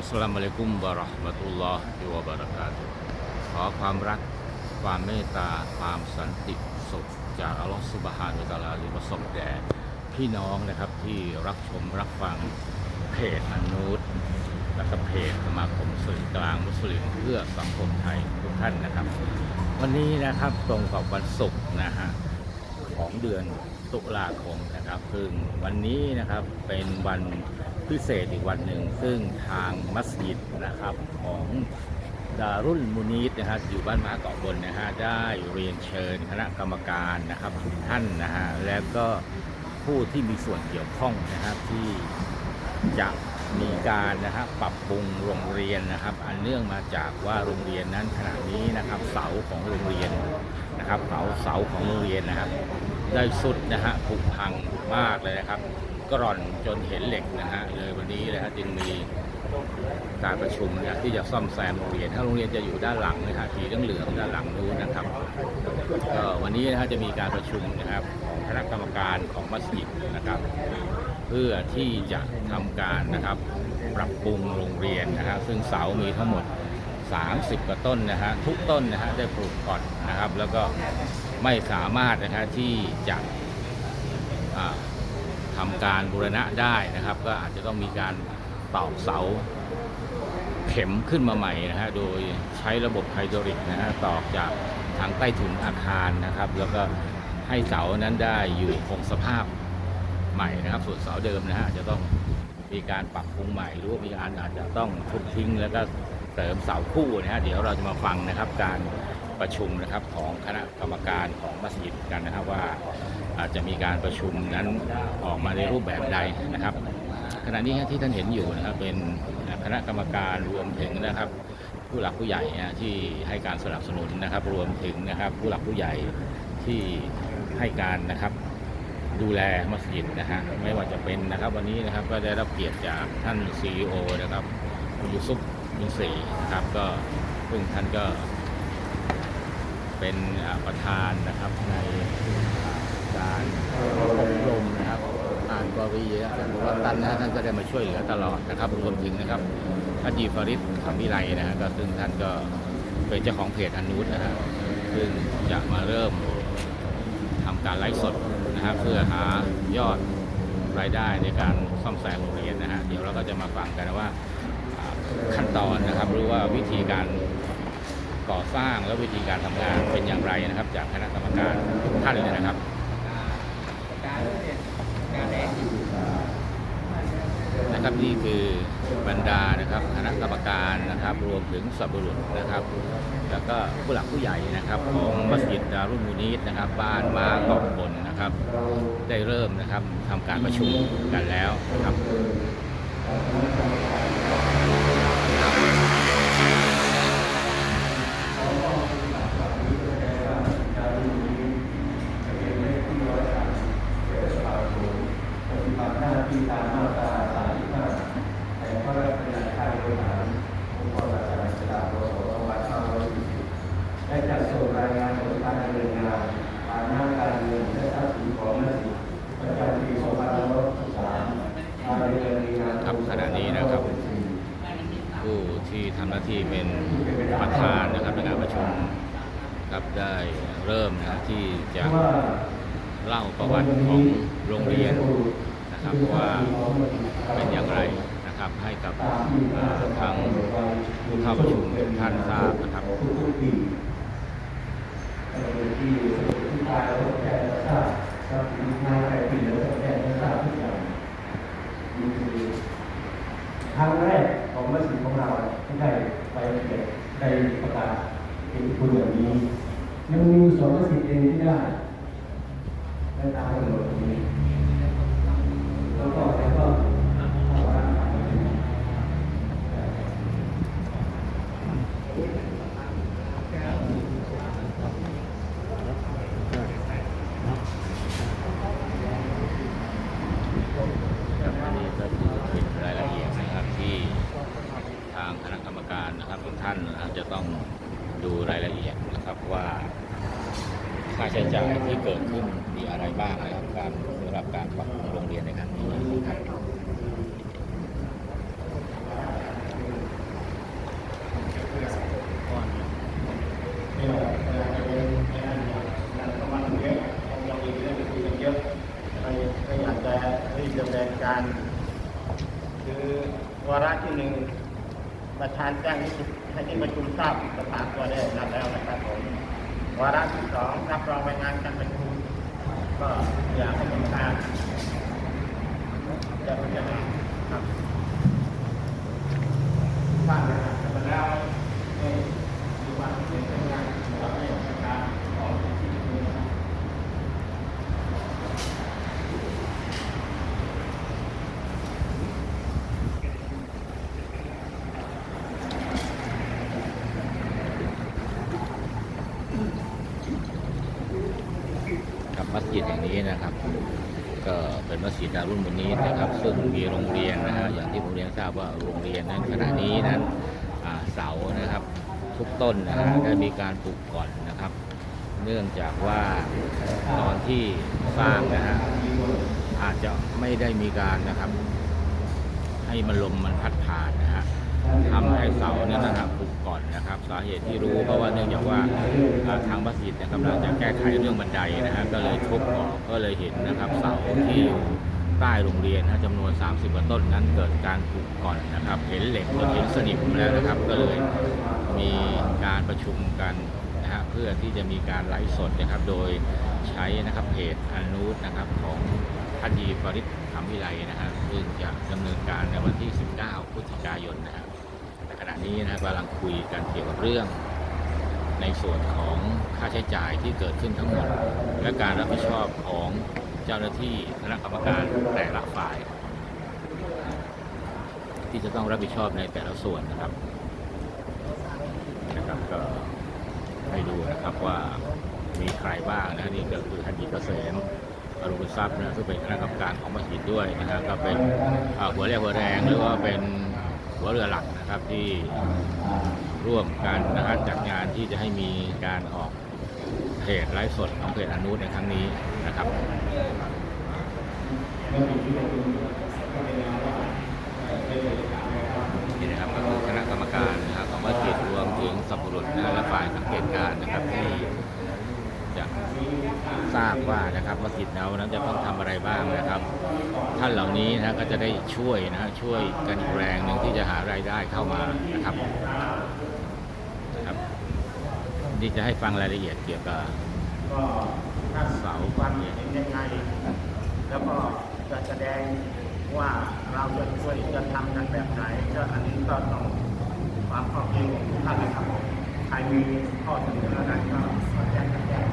อัสลามุอะลัยกุมวะราะห์มะตุลลอฮิวะบะเราะกาตุขอความรัก ความเมตตา ความสันติสุขจากอัลลอฮฺซุบฮานะฮูวะตะลาหรือประสบแด่พี่น้องนะครับที่รับชมรับฟังเพจอนูตและก็เพจสมาคมสื่อกลางมุสลิมเพื่อสังคมไทยทุกท่านนะครับ วันนี้นะครับตรงกับวันศุกร์นะฮะของเดือนตุลาคมนะครับซึ่งวันนี้นะครับเป็นวัน พิเศษอีกวันหนึ่ง ซึ่งทางมัสยิดนะครับของดารุลมุนีตนะฮะอยู่บ้านมาเกาะบนนะฮะได้เรียนเชิญคณะกรรมการนะครับทุกท่านนะฮะและก็ผู้ที่มีส่วนเกี่ยวข้องนะครับที่จะมีการนะครับปรับปรุงโรงเรียนนะครับ อันเนื่องมาจากว่าโรงเรียนนั้นขณะนี้นะครับเสาของโรงเรียนนะครับเสาเสาของโรงเรียนนะครับ ได้สุดนะฮะผุพังมากเลยนะครับ กร่อนจนเห็นเหล็กนะฮะเลยวันนี้เลยฮะจึงมีการประชุมนะที่จะซ่อมแซมโรงเรียน ถ้าโรงเรียนจะอยู่ด้านหลังนะฮะสีเหลืองด้านหลังนู้นนะครับก็วันนี้นะฮะจะมีการประชุมนะครับของคณะกรรมการของมัสยิดนะครับ เพื่อที่จะทำการนะครับปรับปรุงโรงเรียนนะครับซึ่งเสามีทั้งหมด 30กว่าต้นนะฮะทุกต้นนะฮะได้ปลูกก่อนนะครับ แล้วก็ไม่สามารถนะฮะที่จะ อ่าทำการบูรณะได้นะครับ ก็อาจจะต้องมีการตอกเสาเข็มขึ้นมาใหม่นะฮะโดยใช้ระบบไฮดรอลิกนะฮะตอกจากทางใต้ถุนอาคารนะครับ แล้วก็ให้เสานั้นได้อยู่คงสภาพใหม่นะครับ ส่วนเสาเดิมนะฮะอาจจะต้องมีการปรับปรุงใหม่หรือว่ามีการอาจจะต้องทุบทิ้ง แล้วก็เสริมเสาคู่นะฮะเดี๋ยวเราจะมาฟังนะครับการประชุมนะครับของคณะกรรมการของมัสยิดกันนะครับว่า อาจจะมีการประชุมนั้นออกมาในรูปแบบใดนะครับ ขณะนี้ที่ท่านเห็นอยู่นะครับเป็นคณะกรรมการรวมถึงนะครับผู้หลักผู้ใหญ่นะที่ให้การสนับสนุนนะครับ รวมถึงนะครับผู้หลักผู้ใหญ่ที่ให้การนะครับดูแลมัสยิดนะฮะไม่ว่าจะเป็นนะครับ วันนี้นะครับก็ได้รับเกียรติจากท่าน CEO นะครับคุณยูซุปมินสีนะครับก็ซึ่งท่านก็เป็นประธานนะครับในการอบรมนะครับอ่านบ ริยะหรือว่าตันนะท่านก็ได้มาช่วยเหลือตลอดนะครับรวมถึงนะครับท่านจีฟริสคำวิไลนะฮะก็ซึ่งท่านก็เป็นเจ้าของเพจอนูตนะฮะซึ่งจะมาเริ่มทำการไลฟ์สดนะครับเพื่อหายอดรายได้ในการซ่อมแซมโรงเรียนนะฮะเดี๋ยวเราก็จะมาฟังกันว่าขั้นตอนนะครับหรือว่าวิธีการก่อสร้างและวิธีการทำงานเป็นอย่างไรนะครับ จากคณะกรรมการทุกท่านเลยนะครับ นะครับนี่คือบรรดานะครับคณะกรรมการนะครับ รวมถึงสับบุรุษนะครับ แล้วก็ผู้หลักผู้ใหญ่นะครับของมัสยิดดารุลมูนีตนะครับ บ้านมาเกาะบนนะครับ ได้เริ่มนะครับทำการประชุมกันแล้วนะครับได้จัดส่งรายงานผลการดำเนินงานฐานะการเงินและทรัพย์สินของมัสยิดประจำปี2563มาดำเนินงาน ครับขณะนี้นะครับ ผู้ที่ทำหน้าที่เป็นประธานนะครับในการประชุมครับได้เริ่มนะที่จะเล่าประวัติของโรงเรียนนะครับว่าเป็นอย่างไรนะครับให้กับทางผู้เข้าประชุมทุกท่านทราบนะครับทุกๆปีที่ที่ตายแล้วแจ้งทราบครับงานใครปีแล้วแจ้งทราทุกท่างนี่คือค รั้งแรกของมัสยิดของเราที่ได้ไปเก็บได้ประกาศเป็นคุณแบบนี้ยังมีสองมัสยิดเองที่ได้ได้ตามกำหนด ทุกท่านนะครับจะต้องดูรายละเอียดนะครับว่า ค่าใช้จ่ายที่เกิดขึ้นมีอะไรบ้างนะครับการสำหรับการปรับปรุงโรงเรียนในครั้งนี้นะครับก็อยากจะรีบดำเนิการ คือวาระที่หนึ่ง ประธานแจ้งให้ที่ประชุมทราบสถานตัวได้นับแล้วนะครับผมวาระที่สองรับรองรายงานการประชุมก็อยากให้เป็นการจะพิจารณาครับท่านนะครับจะแล้วในดูว่าเป็นงานของราชการของที่นี้นะครับ กับ มัสยิดแห่งนี้นะครับ ก็เป็นมัสยิดดารุ่นมุนีนะครับ ซึ่งมีโรงเรียนนะฮะอย่างที่ผมเรียนทราบว่าโรงเรียนนั้นขณะนี้นั้นเสานะครับ ทุกต้นนะฮะได้มีการปลูกก่อนนะครับ เนื่องจากว่าตอนที่สร้างนะฮะอาจจะไม่ได้มีการนะครับ ให้มันลมมันพัดผ่านนะฮะ ทำให้เสาเนี่ยนะครับปลูกก่อนนะครับ สาเหตุที่รู้เพราะว่าเนื่องจากว่าทางมัสยิดเนี่ยกำลังจะแก้ไขเรื่องบันไดนะฮะก็เลยทุบออกก็เลยเห็นนะครับเสาที่อยู่ใต้โรงเรียนนะจำนวน 30กว่าต้นนั้นเกิดการปลูกก่อนนะครับ เห็นเหล็กจนเห็นสนิมแล้วนะครับ ก็เลยมีการประชุมกันนะฮะเพื่อที่จะมีการไลฟ์สดนะครับ โดยใช้นะครับเพจอนูตนะครับของท่านยีฟริดคำวิไลนะฮะซึ่งจะดำเนินการในวันที่ 19 พฤศจิกายนนะครับ นี้นะครับกำลังคุยกันเกี่ยวกับเรื่อง ในส่วนของค่าใช้จ่ายที่เกิดขึ้นทั้งหมด และการรับผิดชอบของเจ้าหน้าที่คณะกรรมการแต่ละฝ่าย ที่จะต้องรับผิดชอบในแต่ละส่วนนะครับนะครับก็ให้ดูนะครับว่ามีใครบ้างนะนี่ก็คือท่านหญิงเกษมอรุณทรัพย์นะซึ่งเป็นคณะกรรมการของมหิดด้วยนะฮะก็เป็นหัวเรียวหัวแรงหรือว่าเป็น หัวเรือหลักนะครับที่ร่วมกันนะครับจัดงานที่จะให้มีการออกเพจไลฟ์สดของเพจอนุในครั้งนี้นะครับนี่นะครับก็คือคณะกรรมการนะครับของมัสยิดรวมถึงสับปะรดนะและฝ่ายสังเกตการณ์นะครับที่ ทราบว่านะครับมัสยิดเรานั้นจะต้องทำอะไรบ้างนะครับ ท่านเหล่านี้นะก็จะได้ช่วยนะช่วยกันอีกแรงหนึ่งที่จะหารายได้เข้ามานะครับนะครับนี่จะให้ฟังรายละเอียดเกี่ยวกับก็ถ้าเสาความเห็นยังไง แล้วก็จะแสดงว่าเราจะช่วยจะทำกันแบบไหนก็อันนี้ก็ต้องความข้าใจของทุกท่านนะครับผมใครมีข้อเสนออะไรก็ก็แจ้งกันแจ้ง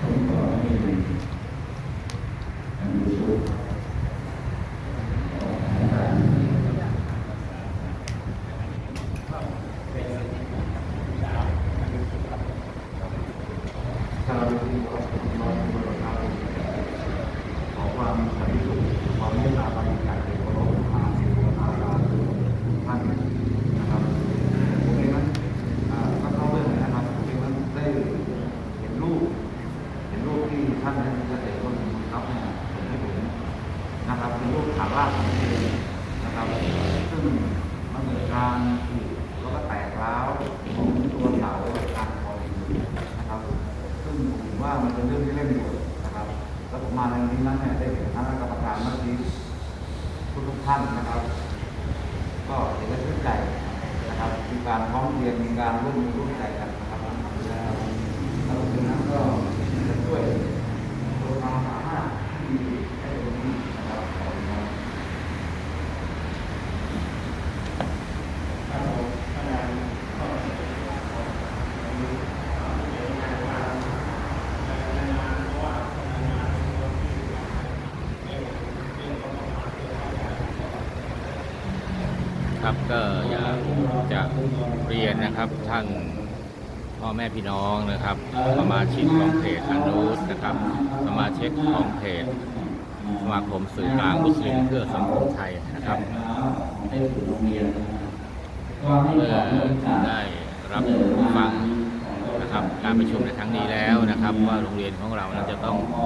ผมก็ให้อันนี้ชุดชาวที่ขอบคุณน้องบริการขอความสันติสุขความเมตตาบริการในเคารพมาสิวนาราท่านนะครับผมเองนั้นอ่าก็เข้าเรื่องเลยนะครับผมเองนั้นได้เห็นรูป เห็นรูปที่ท่านเกษตรกรครับเนี่ยส่งให้ผมนะครับเป็นรูปฐานรากของเองนะครับ ซึ่งมันเกิดการถูกแล้วก็แตกร้าวของตัวเสาทางคอดินนะครับ ซึ่งผามันเป็นเรื่องที่เร่งด่วนนะครับ แล้วผมมาในวันนี้นั้นเนี่ยได้เห็นคณะกรรมการเมื่อกี้ทุกทุกท่านนะครับ ก็เห็นและชื่นใจนะครับมีการพร้อมเรียนมีการร่วมมือร่วมใจกันนะครับแล้วแล้วตรงนั้นก็จะช่วยตัวความสามารถที่มีให้ตรงนี้นะครับขอบคุณครับ ครับก็อยากจะเรียนนะครับท่านพ่อแม่พี่น้องนะครับ สมาชิกของเพจอนุสนะครับ สมาชิกของเพจสมาคมสื่อกลางมุสลิมเพื่อสังคมไทยนะครับเมื่อได้รับฟังนะครับการประชุมในครั้งนี้แล้วนะ ครับว่าโรงเรียนของเรานั้นจะต้องอ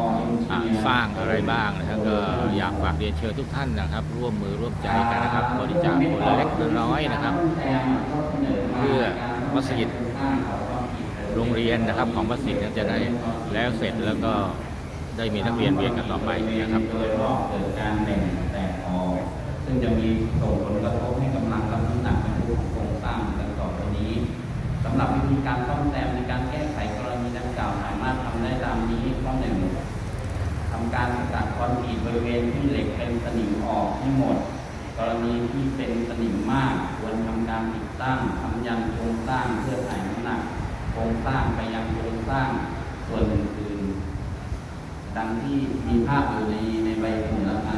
สร้างอะไรบ้างนะครับก็อยากฝากเรียนเชิญทุกท่านนะครับ ร่วมมือร่วมใจกันนะครับบริจาคคนเล็กละน้อยนะครับ เพื่อมัสยิดโรงเรียนนะครับของมัสยิดนั้นจะได้แล้วเสร็จแล้วก็ได้มีนักเรียนเรียนกันต่อไปนะครับ ร้างเพื่อถ่ายน้ำหนักโครงสร้างไปยังโครงสร้างส่วนอื่นๆดังที่มีภาพอยู่ในในใบผลละไม้